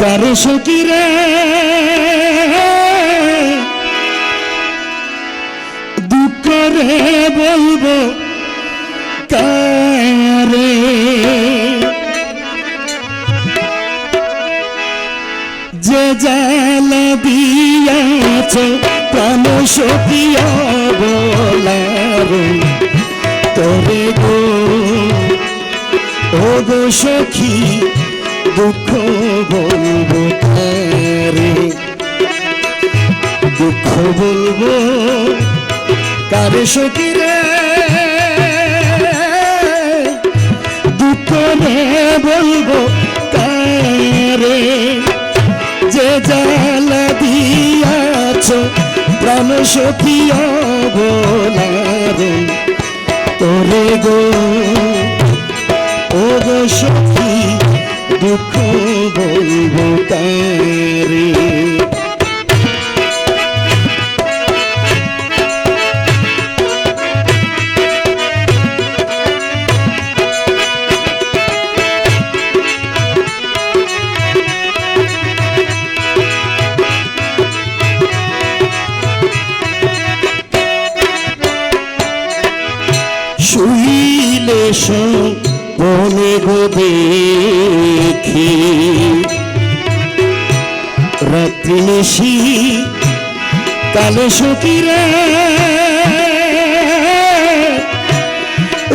কারও সকিরে দুঃখ রে বলব কারে? যে জালা দিয়াছ প্রাণ সকিয়া বলারে তবে গো গো সখী, দুঃখ বলব কারে? দুঃখ বলব কারে সকিরে দুঃখ রে বলব কারে? যে জালা দিয়াছ প্রাণ সখিয়া বলারে তোরে গো ও গো সখী দুঃখ বলব তারে। শুইলে বনে গো দেখি। রাত্রি নিশি কালে সতীরে।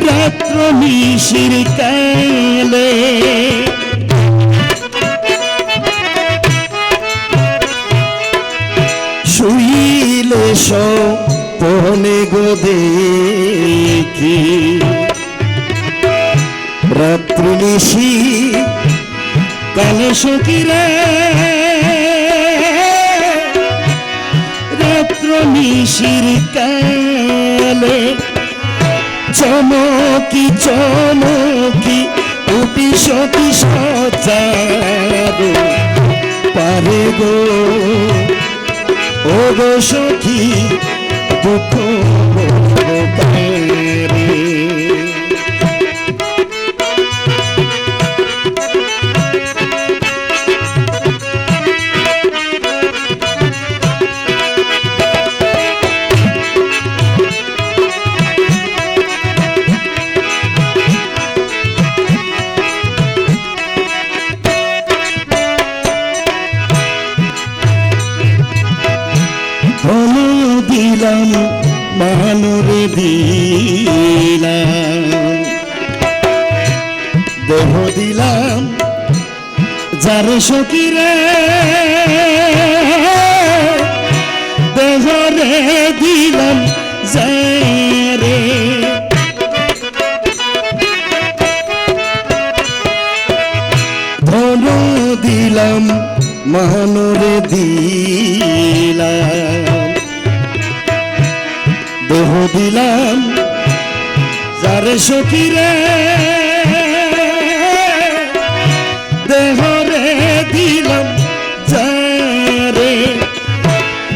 রাত্র নিশির কালে। শুইলে পনে গো দেখি। নিশি কালে সকিরে রাত্র নিশির কালে চমকি চমকি উটি সতি সচারে পারে গো ও গো সখী, দুঃখ বলব দিলাম মানুরে দিলাম। দেহ দিলাম যার সকিরে দেহরে দিলাম যারে ধন দিলাম মহানরে দিলাম। দিলাম যারে সকিরে দেহরে দিলাম, যারে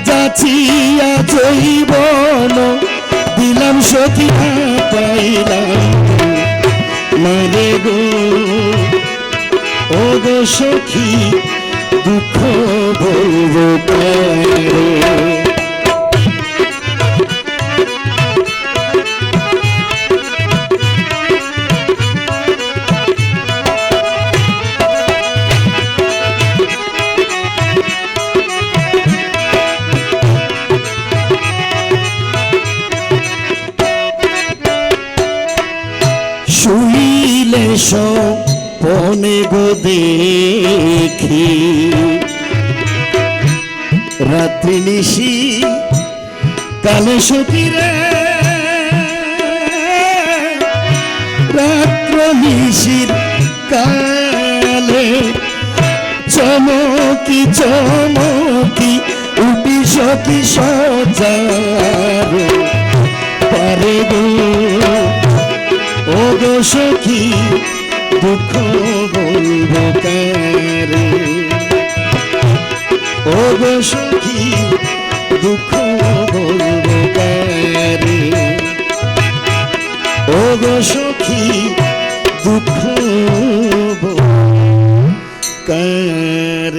যাচিয়া জৈবন দিলাম সখী পাইলাম। মারে গো ও গো সখী, দুঃখ বলব শুইলে পনে গো দেখি। রাত্রি নিশি, কালে সতীরে রাত্র নিশির কালে চমকি চমকি উঠি সখী সজার। পারে গো ও গো সখী দুঃখ বলব কারে ও গো সখী দুঃখ বলব সখী দুঃখ কার